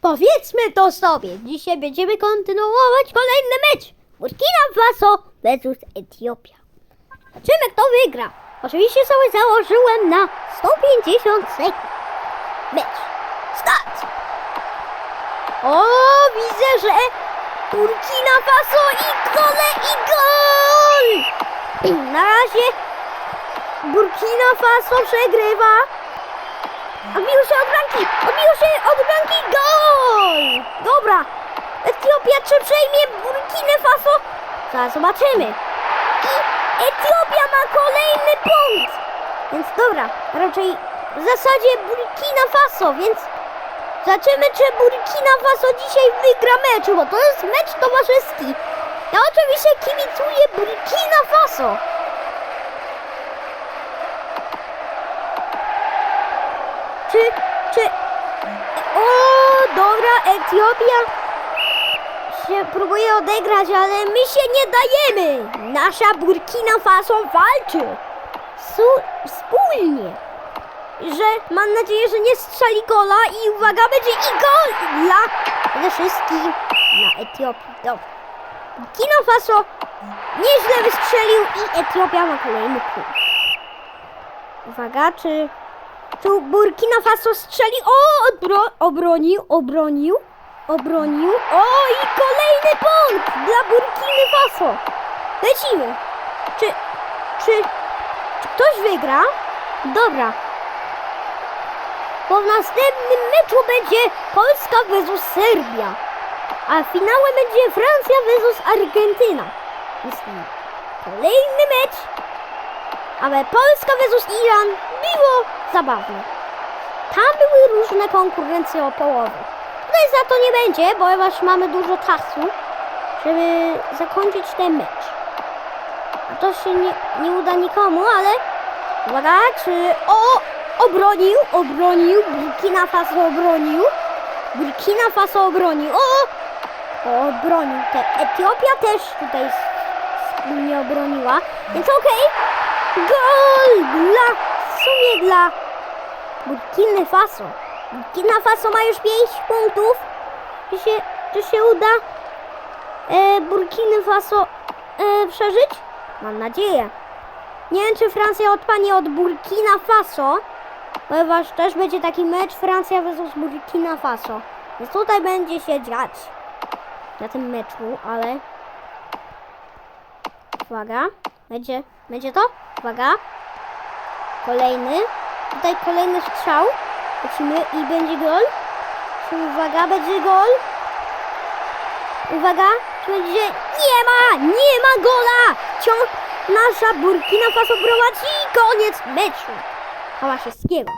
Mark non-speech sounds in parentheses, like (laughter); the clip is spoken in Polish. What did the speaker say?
Powiedzmy to sobie. Dzisiaj będziemy kontynuować kolejny mecz. Burkina Faso versus Etiopia. Zobaczymy kto wygra. Oczywiście sobie założyłem na 150 sekund. Mecz. Start! O, widzę, że Burkina Faso i gole i gol! (clears throat) Na razie Burkina Faso przegrywa. Odbił się od bramki! Odbił się od bramki! Gol! Przejmie Burkinę Faso? Zaraz zobaczymy. I Etiopia ma kolejny punkt. Więc dobra, raczej w zasadzie Burkina Faso, więc zobaczymy czy Burkina Faso dzisiaj wygra mecz, bo to jest mecz towarzyski. Ja oczywiście kibicuję Burkina Faso. Czy, czy... O, dobra, Etiopia się próbuje odegrać, ale my się nie dajemy. Nasza Burkina Faso walczy. Su wspólnie. Że mam nadzieję, że nie strzeli gola i uwaga, będzie i gol dla wszystkim dla Etiopii. Dobra. Burkina Faso nieźle wystrzelił i Etiopia ma kolejny punkt. Uwaga, czy tu Burkina Faso strzeli. O, odbro, obronił, obronił, obronił. O, i kolejny punkt dla Burkiny Faso. Lecimy. Czy, czy, czy ktoś wygra? Dobra. Bo w następnym meczu będzie Polska versus Serbia. A finałem będzie Francja versus Argentyna. Jest kolejny mecz ale Polska versus Iran było zabawne. Tam były różne konkurencje o połowę. Tutaj za to nie będzie, ponieważ mamy dużo czasu, żeby zakończyć ten mecz. A to się nie, nie uda nikomu, ale uwaga, czy... O! Obronił, obronił, Burkina Faso obronił. Burkina Faso obronił. O! obronił. Te Etiopia też tutaj wspólnie obroniła, więc okej. Gol dla, w sumie dla Burkiny Faso. Burkina Faso ma już 5 punktów. Czy się, czy się uda e, Faso e, przeżyć? Mam nadzieję. Nie wiem, czy Francja odpanie od Burkina Faso, ponieważ też będzie taki mecz Francja versus Burkina Faso. Więc tutaj będzie się dziać na tym meczu, ale Uwaga, będzie, będzie to? Uwaga. Kolejny. Tutaj kolejny strzał. Lecimy i będzie gol. Uwaga, będzie gol. Uwaga, będzie... Nie ma, nie ma gola. Ciąg nasza Burkina Faso prowadzi i koniec meczu. Hałaszewskiego.